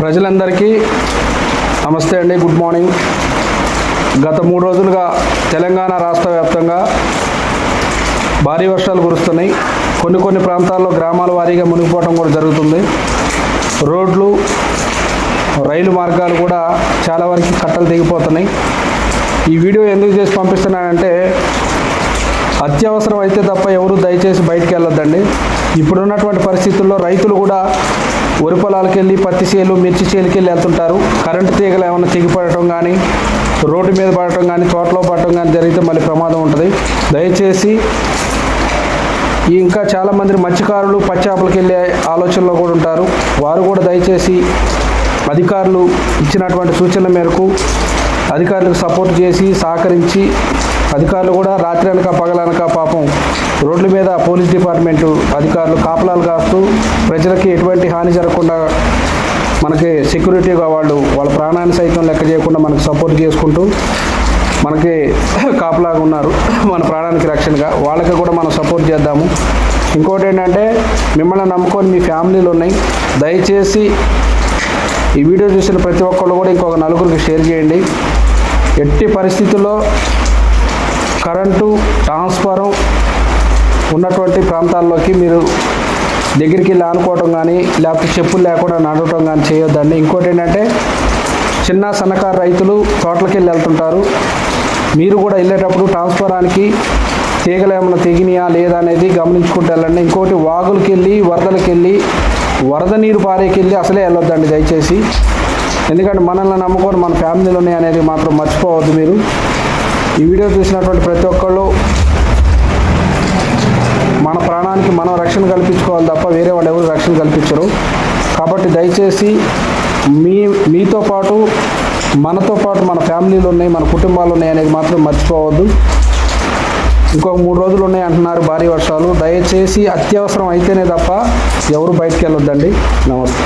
ప్రజలందరికీ నమస్తే అండి గుడ్ మార్నింగ్. గత మూడు రోజులుగా తెలంగాణ రాష్ట్ర వ్యాప్తంగా భారీ వర్షాలు కురుస్తున్నాయి. కొన్ని కొన్ని ప్రాంతాల్లో గ్రామాల వారీగా మునిగిపోవడం కూడా జరుగుతుంది. రోడ్లు రైలు మార్గాలు కూడా చాలా వరకు కట్టలు దిగిపోతున్నాయి ఈ వీడియో ఎందుకు చేసి పంపిస్తున్నానంటే అత్యవసరం అయితే తప్ప ఎవరు దయచేసి బయటికి వెళ్ళొద్దండి. ఇప్పుడున్నటువంటి పరిస్థితుల్లో రైతులు కూడా వరి పొలాలకు వెళ్ళి పత్తి చేలు మిర్చి చేలుకి వెళ్ళి వెళ్తుంటారు. కరెంటు తీగలు ఏమైనా తెగిపడటం కానీ రోడ్డు మీద పడటం కానీ తోటలో పడటం కానీ జరిగితే మళ్ళీ ప్రమాదం ఉంటుంది. దయచేసి ఇంకా చాలామంది మత్స్యకారులు పచ్చాపలకి వెళ్ళే ఆలోచనలో కూడా ఉంటారు. వారు కూడా దయచేసి అధికారులు ఇచ్చినటువంటి సూచనల మేరకు అధికారులకు సపోర్ట్ చేసి సహకరించి అధికారులు కూడా రాత్రి అనక పగలనక పాపం రోడ్ల మీద పోలీస్ డిపార్ట్మెంటు అధికారులు కాపలాలు కాస్తూ ప్రజలకి ఎటువంటి హాని జరగకుండా మనకి సెక్యూరిటీగా వాళ్ళు వాళ్ళ ప్రాణాన్ని సైతం లెక్క చేయకుండా మనకు సపోర్ట్ చేసుకుంటూ మనకి కాపలాగా ఉన్నారు. మన ప్రాణానికి రక్షణగా వాళ్ళకి కూడా మనం సపోర్ట్ చేద్దాము. ఇంకోటి ఏంటంటే మిమ్మల్ని నమ్ముకొని మీ ఫ్యామిలీలు ఉన్నాయి. దయచేసి ఈ వీడియో చూసిన ప్రతి ఒక్కళ్ళు కూడా ఇంకొక నలుగురికి షేర్ చేయండి. ఎట్టి పరిస్థితుల్లో కరెంటు ట్రాన్స్ఫారం ఉన్నటువంటి ప్రాంతాల్లోకి మీరు దగ్గరికి లానుకోవటం కానీ లేకపోతే చెప్పులు లేకుండా నడవటం కానీ చేయొద్దండి. ఇంకోటి ఏంటంటే చిన్న సన్నకారు రైతులు తోటలకి వెళ్ళి వెళ్తుంటారు. మీరు కూడా వెళ్ళేటప్పుడు ట్రాన్స్ఫారానికి తీగలు ఏమైనా తెగినాయా లేదా అనేది గమనించుకుంటూ వెళ్ళండి. ఇంకోటి వాగులకి వెళ్ళి వరదలకి వెళ్ళి వరద నీరు పారేకి వెళ్ళి అసలే వెళ్ళొద్దండి దయచేసి. ఎందుకంటే మనల్ని నమ్ముకొని మన ఫ్యామిలీలోనే అనేది మాత్రం మర్చిపోవద్దు మీరు. ఈ వీడియో చూసినటువంటి ప్రతి ఒక్కళ్ళు మన ప్రాణానికి మనం రక్షణ కల్పించుకోవాలి తప్ప వేరే వాళ్ళు ఎవరు రక్షణ కల్పించరు. కాబట్టి దయచేసి మీ మీతో పాటు మనతో పాటు మన ఫ్యామిలీలు ఉన్నాయి మన కుటుంబాలు ఉన్నాయి అనేది మాత్రం మర్చిపోవద్దు. ఇంకొక మూడు రోజులు ఉన్నాయి అంటున్నారు భారీ వర్షాలు. దయచేసి అత్యవసరం అయితేనే తప్ప ఎవరు బయటకు వెళ్ళొద్దండి. నమస్తే.